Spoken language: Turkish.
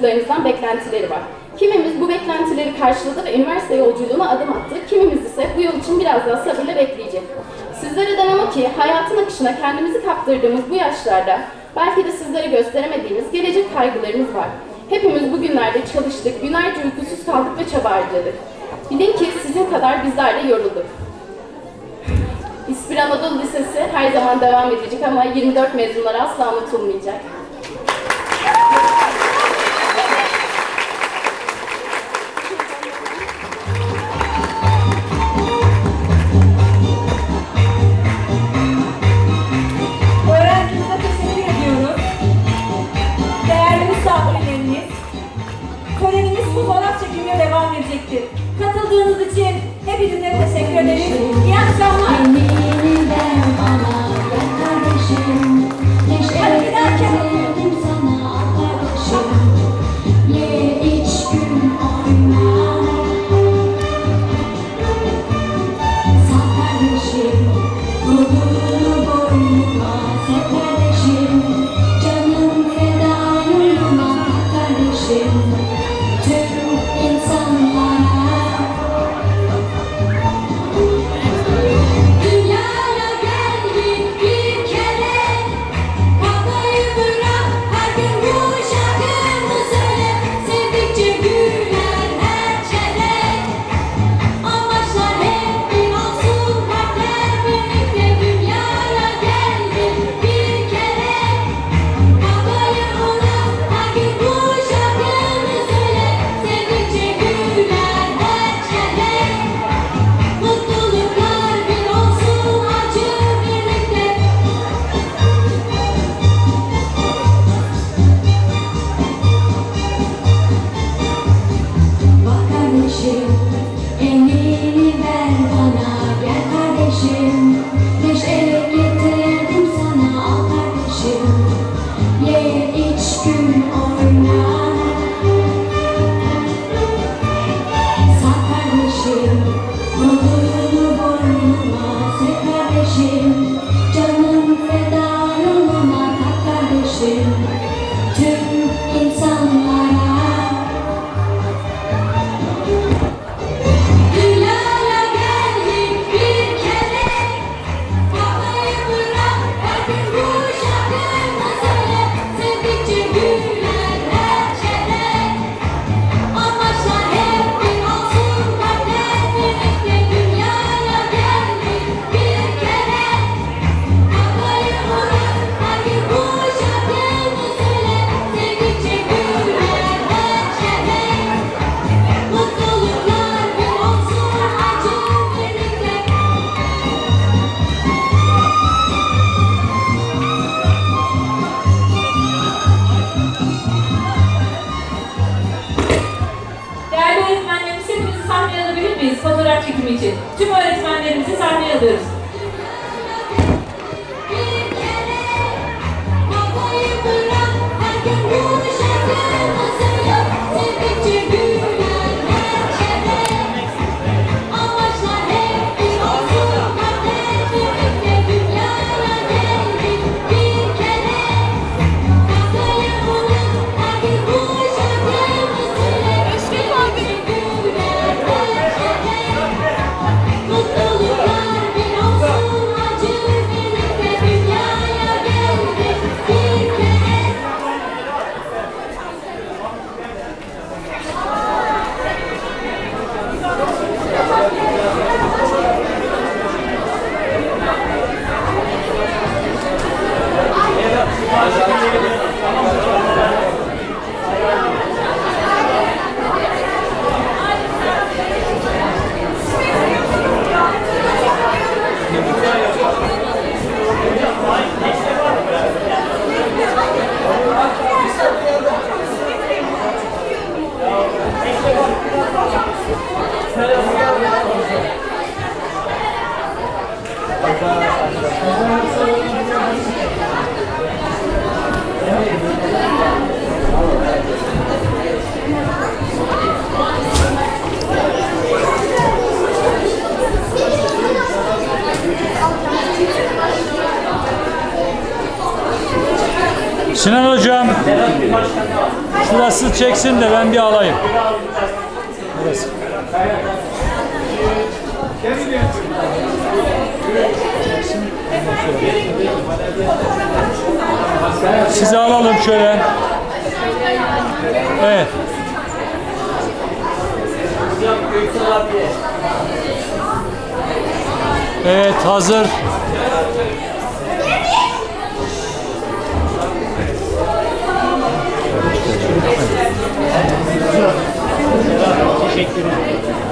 çocuklarınızdan beklentileri var. Kimimiz bu beklentileri karşıladı ve üniversite yolculuğuna adım attı, kimimiz ise bu yol için biraz daha sabırla bekleyecek. Sizlere demem ki hayatın akışına kendimizi kaptırdığımız bu yaşlarda belki de sizlere gösteremediğimiz gelecek kaygılarımız var. Hepimiz bugünlerde çalıştık, günlerce uykusuz kaldık ve çaba harcadık. Bilin ki sizin kadar bizler de yorulduk. İspir Anadolu Lisesi her zaman devam edecek ama 24 mezunlara asla unutulmayacak. Katıldığınız için hepinize teşekkür ederim. Ooh. fotoğraf çekimi için tüm öğretmenlerimizi sahneye alıyoruz. Sinan hocam şurası çeksin de ben bir alayım. Burası. Sizi alalım şöyle. Evet. Evet hazır. Teşekkür ederim.